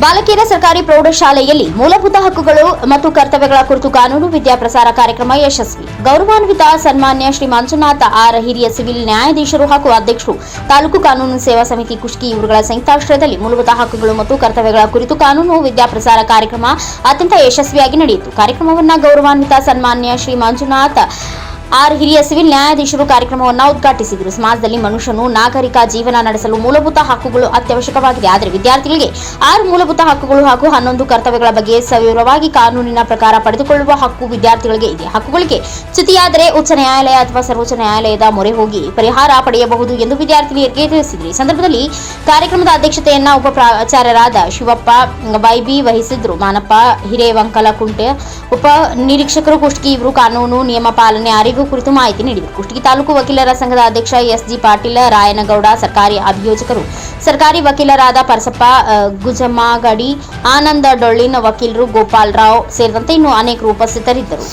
ಬಾಲಕಿಯರ ಸರ್ಕಾರಿ ಪ್ರೌಢಶಾಲೆಯಲ್ಲಿ ಮೂಲಭೂತ ಹಕ್ಕುಗಳು ಮತ್ತು ಕರ್ತವ್ಯಗಳ ಕುರಿತು ಕಾನೂನು ವಿದ್ಯಾ ಪ್ರಸಾರ ಕಾರ್ಯಕ್ರಮ ಯಶಸ್ವಿ. ಗೌರವಾನ್ವಿತ, ಸನ್ಮಾನ್ಯ ಶ್ರೀ ಮಂಜುನಾಥ ಆರ್ ಹಿರಿಯ ಸಿವಿಲ್ ನ್ಯಾಯಾಧೀಶರು ಹಾಗೂ ಅಧ್ಯಕ್ಷರು. ತಾಲೂಕು ಕಾನೂನು ಸೇವಾ ಸಮಿತಿ ಕುಷ್ಕಿ ಇವರುಗಳ ಸಂಯುಕ್ತಾಶ್ರಯದಲ್ಲಿ ಮೂಲಭೂತ ಹಕ್ಕುಗಳು ಮತ್ತು ಕರ್ತವ್ಯಗಳ ಕುರಿತು ಕಾನೂನು ವಿದ್ಯಾ ಪ್ರಸಾರ ಕಾರ್ಯಕ್ರಮ ಅತ್ಯಂತ ಯಶಸ್ವಿಯಾಗಿ ನಡೆಯಿತು. ಕಾರ್ಯಕ್ರಮವನ್ನು ಗೌರವಾನ್ವಿತ, ಸನ್ಮಾನ್ಯ ಶ್ರೀ ಮಂಜುನಾಥ ಆರ್ ಹಿರಿಯ ಸಿವಿಲ್ ನ್ಯಾಯಾಧೀಶರು ಕಾರ್ಯಕ್ರಮವನ್ನು ಉದ್ಘಾಟಿಸಿದರು. ಸಮಾಜದಲ್ಲಿ ಮನುಷ್ಯನು ನಾಗರಿಕ ಜೀವನ ನಡೆಸಲು ಮೂಲಭೂತ ಹಕ್ಕುಗಳು ಅತ್ಯವಶ್ಯಕವಾಗಿದೆ. ಆದರೆ ವಿದ್ಯಾರ್ಥಿಗಳಿಗೆ ಆರು ಮೂಲಭೂತ ಹಕ್ಕುಗಳು ಹಾಗೂ ಹನ್ನೊಂದು ಕರ್ತವ್ಯಗಳ ಬಗ್ಗೆ ಸವಿವರವಾಗಿ ಕಾನೂನಿನ ಪ್ರಕಾರ ಪಡೆದುಕೊಳ್ಳುವ ಹಕ್ಕು ವಿದ್ಯಾರ್ಥಿಗಳಿಗೆ ಇದೆ. ಹಕ್ಕುಗಳಿಗೆ ಚ್ಯುತಿಯಾದರೆ ಉಚ್ಚ ನ್ಯಾಯಾಲಯ ಅಥವಾ ಸರ್ವೋಚ್ಚ ನ್ಯಾಯಾಲಯದ ಮೊರೆ ಹೋಗಿ ಪರಿಹಾರ ಪಡೆಯಬಹುದು ಎಂದು ವಿದ್ಯಾರ್ಥಿನಿಯರಿಗೆ ತಿಳಿಸಿದರು. ಈ ಸಂದರ್ಭದಲ್ಲಿ ಕಾರ್ಯಕ್ರಮದ ಅಧ್ಯಕ್ಷತೆಯನ್ನ ಉಪ ಪ್ರಾಚಾರ್ಯರಾದ ಶಿವಪ್ಪ ವೈಬಿ ವಹಿಸಿದ್ರು ಮಾನಪ್ಪ, ಹಿರೇವಂಕಲಕುಂಟೆ ಉಪ ನಿರೀಕ್ಷಕರು ಕುಷ್ಟಗಿ ಇವರು, ಕಾನೂನು, ನಿಯಮ ಪಾಲನೆ, ಅರಿವು ಕುರಿತು ಮಾಹಿತಿ ನೀಡಿದರು ಕುಷ್ಟಗಿ ತಾಲೂಕು ವಕೀಲರ ಸಂಘದ ಅಧ್ಯಕ್ಷ ಎಸ್ ಜಿ ಪಾಟೀಲ, ರಾಯನಗೌಡ, ಸರ್ಕಾರಿ ಅಭಿಯೋಜಕರು. ಸರ್ಕಾರಿ ವಕೀಲರಾದ ಪರಸಪ್ಪ ಗುಜಮ್ಮಗಡಿ ಆನಂದ ಡೊಳ್ಳಿನ ವಕೀಲರು ಗೋಪಾಲ್ ರಾವ್ ಸೇರಿದಂತೆ ಇನ್ನೂ ಅನೇಕರು ಉಪಸ್ಥಿತರಿದ್ದರು.